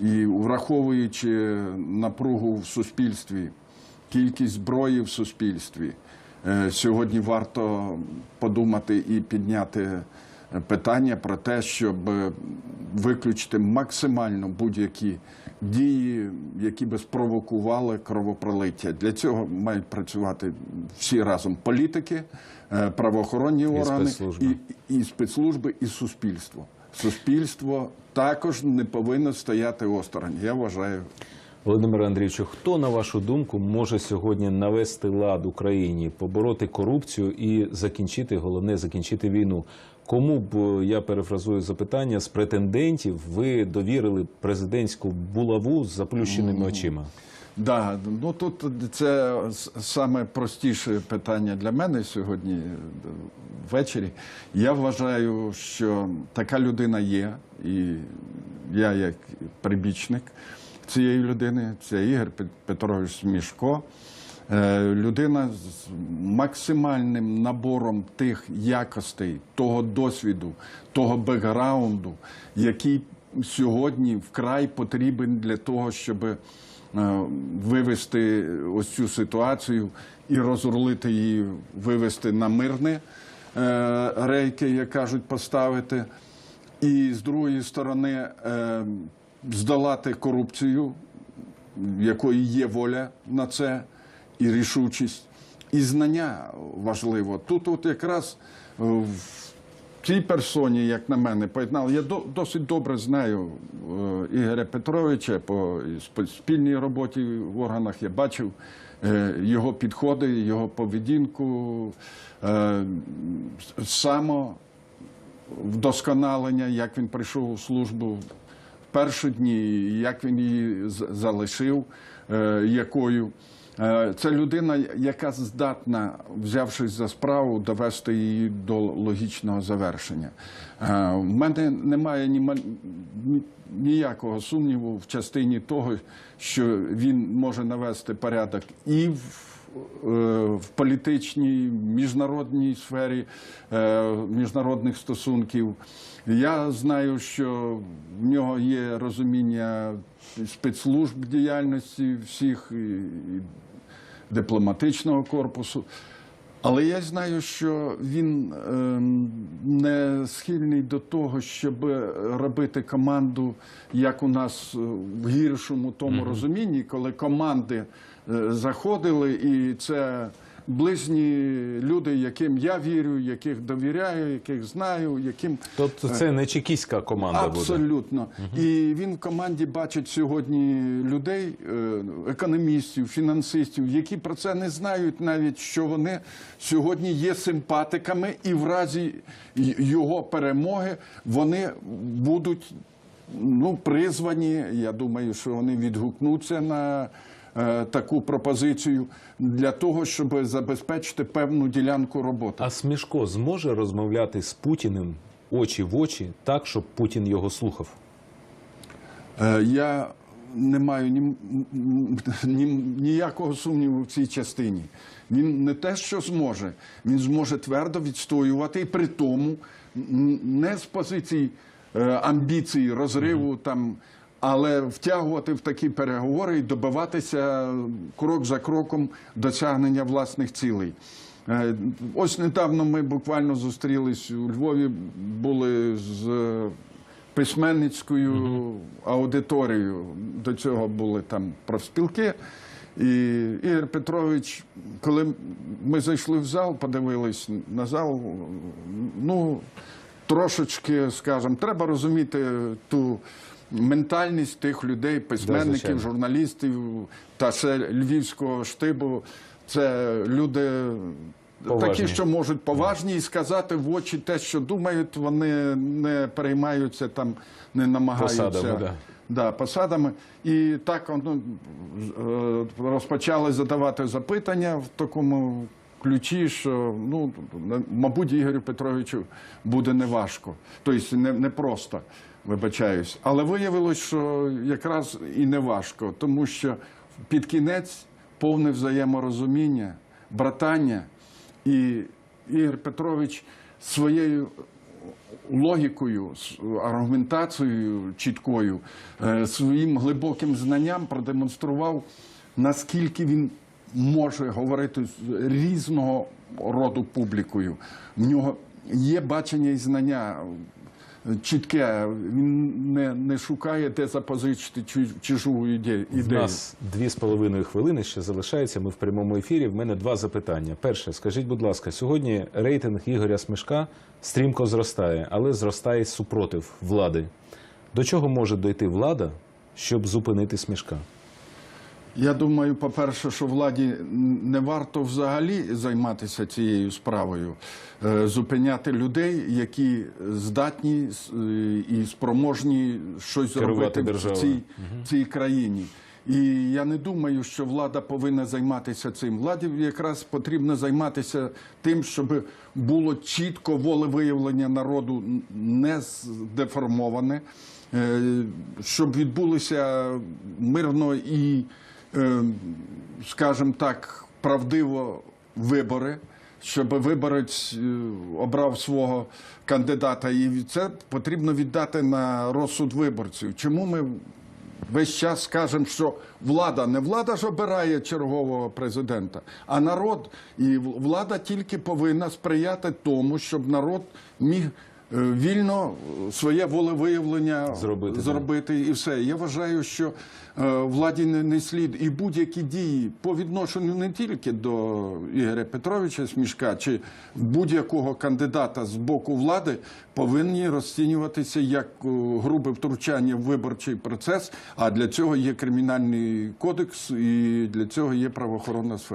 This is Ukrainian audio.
І враховуючи напругу в суспільстві, кількість зброї в суспільстві, е, сьогодні варто подумати і підняти питання про те, щоб виключити максимально будь-які дії, які би спровокували кровопролиття. Для цього мають працювати всі разом політики, е, правоохоронні органи спецслужби. і, і спецслужби, і суспільство. Суспільство також не повинно стояти осторонь. Я вважаю. Володимире Андрійовичу, хто на вашу думку може сьогодні навести лад Україні, побороти корупцію і закінчити головне закінчити війну? Кому б я перефразую запитання з претендентів ви довірили президентську булаву з заплющеними очима? Да, ну тут це саме простіше питання для мене сьогодні е, ввечері. Я вважаю, що така людина є, і я як прибічник цієї людини, це Ігор Пет- Петрович Мішко. Е, Людина з максимальним набором тих якостей, того досвіду, того бекграунду, який сьогодні вкрай потрібен для того, щоб е, вивести ось цю ситуацію і розрулити її, вивести на мирне рейки, як кажуть, поставити. І з другої сторони е, здолати корупцію, якої є воля на це, і рішучість, і знання важливо. Тут от якраз е, в цій персоні, як на мене, поєднали. Я до- досить добре знаю е, Ігоря Петровича по спільній роботі в органах. Я бачив е, його підходи, його поведінку, е, вдосконалення, як він прийшов у службу в перші дні, як він її залишив, е, якою. Е, Це людина, яка здатна, взявшись за справу, довести її до логічного завершення. У мене немає ні, ніякого сумніву в частині того, що він може навести порядок і в е, в політичній, міжнародній сфері е, міжнародних стосунків. Я знаю, що в нього є розуміння спецслужб діяльності всіх дипломатичного корпусу. Але я знаю, що він ем, не схильний до того, щоб робити команду, як у нас е, в гіршому тому розумінні, коли команди е, заходили, і це близькі люди, яким я вірю, яких довіряю, яких знаю, яким Тобто це не чекістська команда буде. Абсолютно. І він в команді бачить сьогодні людей, е, економістів, фінансистів, які про це не знають навіть, що вони сьогодні є симпатиками, і в разі його перемоги вони будуть ну, призвані. Я думаю, що вони відгукнуться на. Е, Таку пропозицію для того, щоб забезпечити певну ділянку роботи. А Смішко зможе розмовляти з Путіним очі в очі так, щоб Путін його слухав? Е, Я не маю ні, ні, ніякого сумніву в цій частині. Він не те, що зможе, він зможе твердо відстоювати і при тому не з позицій е, амбіцій, розриву там. Але втягувати в такі переговори і добиватися крок за кроком досягнення власних цілей. Е, Ось недавно ми буквально зустрілись у Львові, були з письменницькою аудиторією. До цього були там профспілки. І Ігор Петрович, коли ми зайшли в зал, подивились на зал, ну трошечки, скажімо, треба розуміти ту ментальність тих людей, письменників, звичайно. журналістів та ще львівського штибу. Це люди. Поважні. Такі, що можуть поважні і сказати в очі те, що думають, вони не переймаються там, не намагаються Посадами, да. Да, посадами. І так ну, е, розпочали задавати запитання в такому ключі, що ну, мабуть, Ігорю Петровичу буде неважко. Тобто не, не просто, вибачаюсь. Але виявилось, що якраз і не важко, тому що під кінець повне взаєморозуміння, братання. І Ігор Петрович своєю логікою, аргументацією чіткою, е, своїм глибоким знанням продемонстрував, наскільки він може говорити з різного роду публікою. В нього є бачення і знання чітке. Він не, не шукає, де запозичити чу- чужу ідею. нас дві з половиною хвилини ще залишається. Ми в прямому ефірі. В мене два запитання. Перше, скажіть, будь ласка, сьогодні рейтинг Ігоря Смешка стрімко зростає, але зростає супротив влади. До чого може дойти влада, щоб зупинити Смешка? Я думаю, по-перше, що владі не варто взагалі займатися цією справою, Е, зупиняти людей, які здатні е, і спроможні щось зробити в цій, цій країні. І я не думаю, що влада повинна займатися цим. Владі якраз потрібно займатися тим, щоб було чітко волевиявлення народу не здеформоване, е, щоб відбулося мирно і скажімо так, правдиво вибори, щоб виборець е, обрав свого кандидата. І це потрібно віддати на розсуд виборців. Чому ми весь час скажемо, що влада не влада ж обирає чергового президента, а народ. І влада тільки повинна сприяти тому, щоб народ міг. Е, Вільно е, своє волевиявлення Зробити, зробити і все. Я вважаю, що е, владі не, не слід і будь-які дії по відношенню не тільки до Ігоря Петровича Смішка чи будь-якого кандидата з боку влади повинні розцінюватися як грубе втручання в виборчий процес. А для цього є кримінальний кодекс і для цього є правоохоронна сфера.